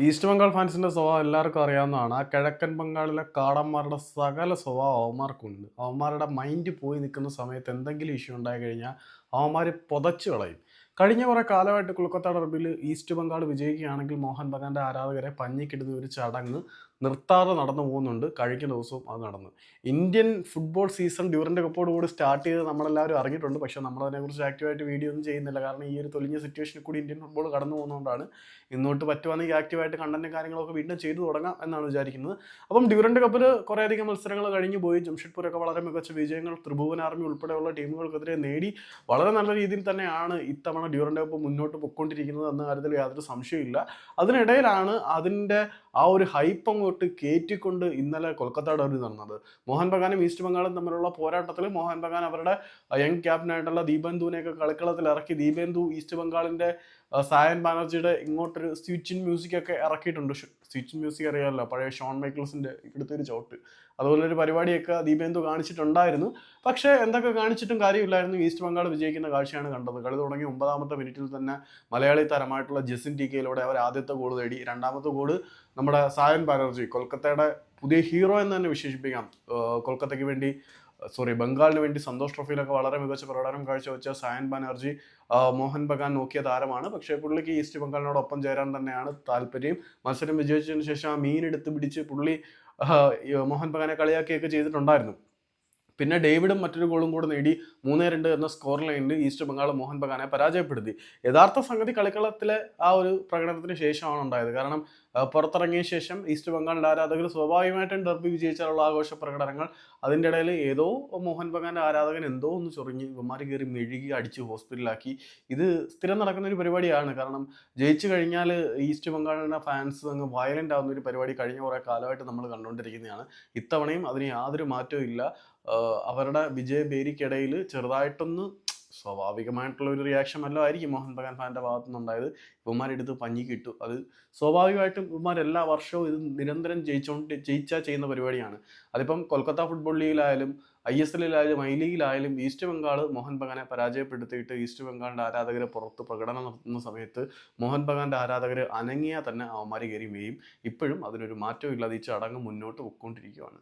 East Bengal ഫാൻസിന്റെ സ്വഭാവം എല്ലാവർക്കും അറിയാവുന്നതാണ്. ആ കിഴക്കൻ ബംഗാളിലെ കാടന്മാരുടെ സകല സ്വഭാവം അവന്മാർക്കുണ്ട്. അവന്മാരുടെ മൈൻഡ് പോയി നിൽക്കുന്ന സമയത്ത് എന്തെങ്കിലും ഇഷ്യൂ ഉണ്ടായി കഴിഞ്ഞാൽ അവന്മാർ പുതച്ചു കളയും. കഴിഞ്ഞ കുറേ കാലമായിട്ട് കൊൽക്കത്ത ഡർബിൽ ഈസ്റ്റ് ബംഗാൾ വിജയിക്കുകയാണെങ്കിൽ മോഹൻ ബഗാന്റെ ആരാധകരെ പഞ്ഞിക്കിടുന്ന ഒരു ചടങ്ങ് നിർത്താതെ നടന്നു പോകുന്നുണ്ട്. കഴിഞ്ഞ ദിവസവും അത് നടന്നു. ഇന്ത്യൻ ഫുട്ബോൾ സീസൺ ഡ്യൂറന്റ് കപ്പോട് കൂടി സ്റ്റാർട്ട് ചെയ്ത് നമ്മളെല്ലാവരും അറിഞ്ഞിട്ടുണ്ട്. പക്ഷേ നമ്മളതിനെക്കുറിച്ച് ആക്റ്റീവായിട്ട് വീഡിയോ ഒന്നും ചെയ്യുന്നില്ല. കാരണം ഈ ഒരു തൊലിഞ്ഞ സിറ്റുവേഷനിൽ കൂടി ഇന്ത്യൻ ഫുട്ബോൾ കടന്നു പോകുന്നതുകൊണ്ടാണ് ഇന്നോട്ട് പറ്റുവാണെങ്കിൽ ആക്റ്റീവായിട്ട് കണ്ടന്റും കാര്യങ്ങളൊക്കെ വീണ്ടും ചെയ്തു തുടങ്ങാം എന്നാണ് വിചാരിക്കുന്നത്. അപ്പം ഡ്യൂറന്റ് കപ്പിൽ കുറേയധികം മത്സരങ്ങൾ കഴിഞ്ഞു പോയി. ജംഷഡ്പൂരൊക്കെ വളരെ മികച്ച വിജയങ്ങൾ ത്രിഭുവൻ ആർമി ഉൾപ്പെടെയുള്ള ടീമുകൾക്കെതിരെ നേടി വളരെ നല്ല രീതിയിൽ തന്നെയാണ് ഇത്തവണ ഡ്യൂറന്റ് കപ്പ് മുന്നോട്ട് പൊയ്ക്കൊണ്ടിരിക്കുന്നത് എന്ന കാര്യത്തിൽ യാതൊരു സംശയമില്ല അതിനിടയിലാണ് അതിന്റെ ആ ഒരു ഹൈപ്പ് അങ്ങോട്ട് കയറ്റിക്കൊണ്ട് ഇന്നലെ കൊൽക്കത്ത ഡെർബി നടന്നത്. മോഹൻ ബഗാനും ഈസ്റ്റ് ബംഗാളും തമ്മിലുള്ള പോരാട്ടത്തിൽ മോഹൻ ബഗാൻ അവരുടെ യങ് ക്യാപ്റ്റനായിട്ടുള്ള ദീപേന്ദുവിനെയൊക്കെ കളിക്കളത്തിൽ ഇറക്കി. ദീപേന്ദു ഈസ്റ്റ് ബംഗാളിന്റെ ആ, സായൻ ബാനർജിയുടെ ഇങ്ങോട്ടൊരു സ്വിച്ചിൻ മ്യൂസിക് ഒക്കെ ഇറക്കിയിട്ടുണ്ട് സ്വിച്ചിൻ മ്യൂസിക് അറിയാമല്ലോ പഴയ ഷോൺ മൈക്കിൾസിന്റെ ഇവിടുത്തെ ഒരു ചോട്ട് അതുപോലെ ഒരു പരിപാടിയൊക്കെ ദീപേന്ദു കാണിച്ചിട്ടുണ്ടായിരുന്നു. പക്ഷേ എന്തൊക്കെ കാണിച്ചിട്ടും കാര്യമില്ലായിരുന്നു. ഈസ്റ്റ് ബംഗാൾ വിജയിക്കുന്ന കാഴ്ചയാണ് കണ്ടത്. കളി തുടങ്ങി ഒമ്പതാമത്തെ മിനിറ്റിൽ തന്നെ മലയാളി തരമായിട്ടുള്ള ജസിൻ ടി കെയിലൂടെ അവർ ആദ്യത്തെ ഗോൾ നേടി. രണ്ടാമത്തെ ഗോൾ നമ്മുടെ സായൻ ബാനർജി. കൊൽക്കത്തയുടെ പുതിയ ഹീറോ എന്ന് തന്നെ വിശേഷിപ്പിക്കാം. കൊൽക്കത്തയ്ക്ക് വേണ്ടി സോറി ബംഗാളിന് വേണ്ടി സന്തോഷ് ട്രോഫിയിലൊക്കെ വളരെ മികച്ച പ്രകടനം കാഴ്ചവെച്ച സായൻ ബാനർജി മോഹൻ ബഗാൻ നോക്കിയ താരമാണ്. പക്ഷേ പുള്ളിക്ക് ഈസ്റ്റ് ബംഗാളിനോടൊപ്പം ചേരാൻ തന്നെയാണ് താല്പര്യം. മത്സരം വിജയിച്ചതിന് ശേഷം ആ മീൻ എടുത്ത് പിടിച്ച് പുള്ളി മോഹൻ ബഗാനെ കളിയാക്കിയൊക്കെ ചെയ്തിട്ടുണ്ടായിരുന്നു. പിന്നെ ഡേവിഡും മറ്റൊരു ഗോളും കൂടെ നേടി മൂന്ന് രണ്ട് എന്ന സ്കോർ ലൈനിൽ ഈസ്റ്റ് ബംഗാൾ മോഹൻ ബഗാനെ പരാജയപ്പെടുത്തി. യഥാർത്ഥ സംഗതി കളിക്കളത്തിലെ ആ ഒരു പ്രകടനത്തിന് ശേഷമാണ് ഉണ്ടായത്. കാരണം പുറത്തിറങ്ങിയ ശേഷം ഈസ്റ്റ് ബംഗാളിന്റെ ആരാധകർ സ്വാഭാവികമായിട്ടും ഡെർബി വിജയിച്ചാലുള്ള ആഘോഷ പ്രകടനങ്ങൾ. അതിന്റെ ഇടയിൽ ഏതോ മോഹൻ ബഗാന്റെ ആരാധകൻ എന്തോ ഒന്ന് ചൊറിഞ്ഞ് ഇവന്മാർ കയറി മെഴുകി അടിച്ച് ഹോസ്പിറ്റലാക്കി ഇത് സ്ഥിരം നടക്കുന്ന ഒരു പരിപാടിയാണ്. കാരണം ജയിച്ചു കഴിഞ്ഞാൽ ഈസ്റ്റ് ബംഗാളിന്റെ ഫാൻസ് അങ്ങ് വയലന്റ് ആവുന്ന ഒരു പരിപാടി കഴിഞ്ഞ കുറേ കാലമായിട്ട് നമ്മൾ കണ്ടുകൊണ്ടിരിക്കുന്നതാണ്. ഇത്തവണയും അതിന് യാതൊരു മാറ്റവും ഇല്ല. അവരുടെ വിജയ ബേരിക്കിടയിൽ ചെറുതായിട്ടൊന്ന് സ്വാഭാവികമായിട്ടുള്ള ഒരു റിയാക്ഷൻ വല്ലതും ആയിരിക്കും മോഹൻ ബഗാൻ ഫാന്റെ ഭാഗത്തു നിന്നുണ്ടായത് ഇവന്മാരെടുത്ത് പഞ്ഞി കിട്ടു അത് സ്വാഭാവികമായിട്ടും ഇവന്മാർ എല്ലാ വർഷവും ഇത് നിരന്തരം ജയിച്ചുകൊണ്ട് ജയിച്ചാൽ ചെയ്യുന്ന പരിപാടിയാണ്. അതിപ്പം കൊൽക്കത്ത ഫുട്ബോൾ ലീഗിലായാലും ഐ എസ് എല്ലിലായാലും ഐ ലീഗിലായാലും ഈസ്റ്റ് ബംഗാൾ മോഹൻ ബഗാനെ പരാജയപ്പെടുത്തിയിട്ട് ഈസ്റ്റ് ബംഗാളിന്റെ ആരാധകരെ പുറത്ത് പ്രകടനം നടത്തുന്ന സമയത്ത് മോഹൻ ബഗാന്റെ ആരാധകർ അനങ്ങിയാൽ തന്നെ അവന്മാർ കയറി വേയും ഇപ്പോഴും അതിനൊരു മാറ്റവും ഇല്ലാതെ ഈ ചടങ്ങ് മുന്നോട്ട് പൊയ്ക്കൊണ്ടിരിക്കുകയാണ്